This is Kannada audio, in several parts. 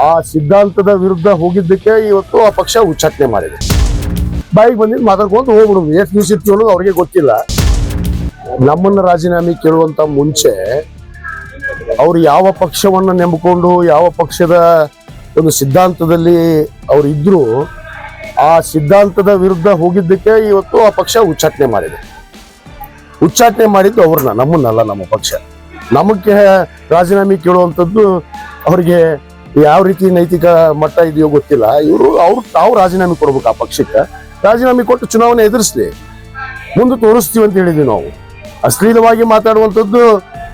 ಆ ಸಿದ್ಧಾಂತದ ವಿರುದ್ಧ ಹೋಗಿದ್ದಕ್ಕೆ ಇವತ್ತು ಆ ಪಕ್ಷ ಉಚ್ಚಾಟನೆ ಮಾಡಿದೆ. ಬಾಯಿಗೆ ಬಂದಿದ್ದು ಮಾತಾಡ್ಕೊಂಡು ಹೋಗ್ಬಿಡುದು. ಎಷ್ಟು ದಿವಸ ಇರ್ತೀವಿ ಅನ್ನೋದು ಅವ್ರಿಗೆ ಗೊತ್ತಿಲ್ಲ. ನಮ್ಮನ್ನ ರಾಜೀನಾಮೆ ಕೇಳುವಂತ ಮುಂಚೆ ಅವ್ರು ಯಾವ ಪಕ್ಷವನ್ನ ನೆಂಬಿಕೊಂಡು ಯಾವ ಪಕ್ಷದ ಒಂದು ಸಿದ್ಧಾಂತದಲ್ಲಿ ಅವ್ರು ಇದ್ರು, ಆ ಸಿದ್ಧಾಂತದ ವಿರುದ್ಧ ಹೋಗಿದ್ದಕ್ಕೆ ಇವತ್ತು ಆ ಪಕ್ಷ ಉಚ್ಚಾಟನೆ ಮಾಡಿದೆ. ಉಚ್ಚಾಟನೆ ಮಾಡಿದ್ದು ಅವ್ರನ್ನ, ನಮ್ಮನ್ನಲ್ಲ ನಮ್ಮ ಪಕ್ಷ. ನಮಗೆ ರಾಜೀನಾಮೆ ಕೇಳುವಂಥದ್ದು ಅವ್ರಿಗೆ ಯಾವ ರೀತಿ ನೈತಿಕ ಮಟ್ಟ ಇದೆಯೋ ಗೊತ್ತಿಲ್ಲ. ಇವರು ಅವ್ರು ತಾವು ರಾಜೀನಾಮೆ ಕೊಡ್ಬೇಕು ಆ ಪಕ್ಷಕ್ಕೆ. ರಾಜೀನಾಮೆ ಕೊಟ್ಟು ಚುನಾವಣೆ ಎದುರಿಸ್ಲಿ. ಮುಂದೆ ತೋರಿಸ್ತೀವಿ ಅಂತ ಹೇಳಿದ್ವಿ ನಾವು. ಅಶ್ಲೀಲವಾಗಿ ಮಾತಾಡುವಂಥದ್ದು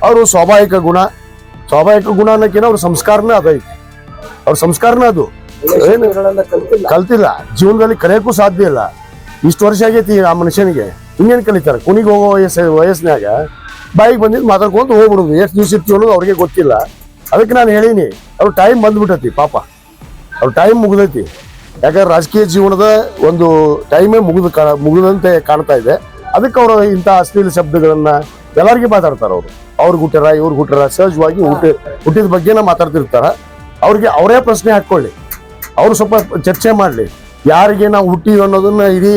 ಅವರು ಸ್ವಾಭಾವಿಕ ಗುಣ. ಸ್ವಾಭಾವಿಕ ಗುಣ ಅನ್ನೋಕ್ಕಿಂತ ಅವ್ರ ಸಂಸ್ಕಾರನೇ ಅದ ಅವ್ರ ಸಂಸ್ಕಾರನೇ ಅದು. ಏನು? ಕಲ್ತಿಲ್ಲ. ಜೀವನದಲ್ಲಿ ಕಲಿಯೋಕ್ಕೂ ಸಾಧ್ಯ ಇಲ್ಲ. ಇಷ್ಟು ವರ್ಷ ಆಗೈತಿ ಆ ಮನುಷ್ಯನಿಗೆ. ಇನ್ನೇನು ಕಲಿತಾರೆ? ಕುಣಿಗೆ ಹೋಗೋ ವಯಸ್ಸು ವಯಸ್ಸಿನಾಗ ಬಾಯಿಗೆ ಬಂದಿದ್ದು ಮಾತಾಡ್ಕೊಂತ ಹೋಗ್ಬಿಡುದು. ಎಷ್ಟು ದಿವಸ ಇರ್ತೀವಿ ಅನ್ನೋದು ಅವ್ರಿಗೆ ಗೊತ್ತಿಲ್ಲ. ಅದಕ್ಕೆ ನಾನು ಹೇಳೀನಿ ಅವ್ರ ಟೈಮ್ ಬಂದ್ಬಿಟ್ಟೈತಿ ಪಾಪ. ಅವ್ರ ಟೈಮ್ ಮುಗ್ದೈತಿ. ಯಾಕಂದ್ರೆ ರಾಜಕೀಯ ಜೀವನದ ಒಂದು ಟೈಮೇ ಮುಗಿದು ಕಾಣ ಮುಗಿದಂತೆ ಕಾಣ್ತಾ ಇದೆ. ಅದಕ್ಕೆ ಅವರು ಇಂಥ ಅಶ್ಲೀಲ ಶಬ್ದಗಳನ್ನ ಎಲ್ಲರಿಗೆ ಮಾತಾಡ್ತಾರೆ ಅವರು. ಅವ್ರಿಗೆ ಹುಟ್ಟಾರ ಇವ್ರಿಗೆ ಹುಟ್ಟಾರ ಸಹಜವಾಗಿ ಹುಟ್ಟಿ ಹುಟ್ಟಿದ ಬಗ್ಗೆನ ಮಾತಾಡ್ತಿರ್ತಾರ. ಅವ್ರಿಗೆ ಅವರೇ ಪ್ರಶ್ನೆ ಹಾಕೊಳ್ಳಿ ಅವರು ಸ್ವಲ್ಪ ಚರ್ಚೆ ಮಾಡಲಿ. ಯಾರಿಗೆ ನಾವು ಹುಟ್ಟಿವಿ ಅನ್ನೋದನ್ನ ಇಡೀ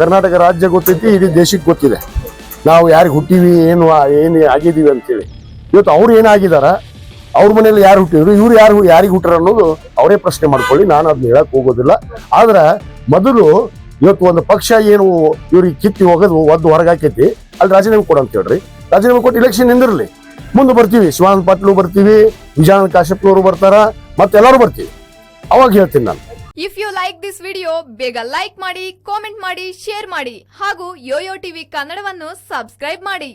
ಕರ್ನಾಟಕ ರಾಜ್ಯ ಗೊತ್ತೈತಿ ಇಡೀ ದೇಶಕ್ಕೆ ಗೊತ್ತಿದೆ. ನಾವು ಯಾರಿಗೆ ಹುಟ್ಟಿವಿ ಏನು ಏನು ಆಗಿದ್ದೀವಿ ಅಂತೇಳಿ. ಇವತ್ತು ಅವ್ರು ಏನಾಗಿದಾರ ಅವ್ರ ಮನೇಲಿ ಯಾರು ಹುಟ್ಟಿದ್ರು, ಇವ್ರು ಯಾರು, ಯಾರಿಗೆ ಹುಟ್ಟರ ಅನ್ನೋದು ಅವರೇ ಪ್ರಶ್ನೆ ಮಾಡ್ಕೊಳ್ಳಿ, ನಾನು ಅದನ್ನ ಹೇಳಕ್ ಹೋಗೋದಿಲ್ಲ. ಆದ್ರೆ ಮೊದಲು ಇವತ್ತು ಒಂದು ಪಕ್ಷ ಏನು ಇವ್ರಿಗೆ ಕಿತ್ತಿ ಹೋಗೋದು ಒದ್ದು ಹೊರಗಾಕೈತಿ, ಅಲ್ಲಿ ರಾಜೀನಾಮೆ ಕೊಡು ಅಂತ ಹೇಳ್ರಿ. ರಾಜೀನಾಮೆ ಕೊಟ್ಟು ಇಲೆಕ್ಷನ್ ನಿಂದಿರಲಿ. ಮುಂದೆ ಬರ್ತೀವಿ ಶಿವಾನಂದ ಪಾಟೀಲ್ ಬರ್ತೀವಿ ವಿಜಯಾನಂದ ಕಾಶ್ಯಪ್ನವರು ಬರ್ತಾರ ಮತ್ತೆಲ್ಲರೂ ಬರ್ತೀವಿ. ಅವಾಗ ಹೇಳ್ತೀನಿ ನಾನು. If you like this video ಬೇಗ ಲೈಕ್ ಮಾಡಿ ಕಾಮೆಂಟ್ ಮಾಡಿ ಶೇರ್ ಮಾಡಿ, ಹಾಗೂ ಯೋಯೋ ಟಿವಿ ಕನ್ನಡವನ್ನು ಸಬ್ಸ್ಕ್ರೈಬ್ ಮಾಡಿ.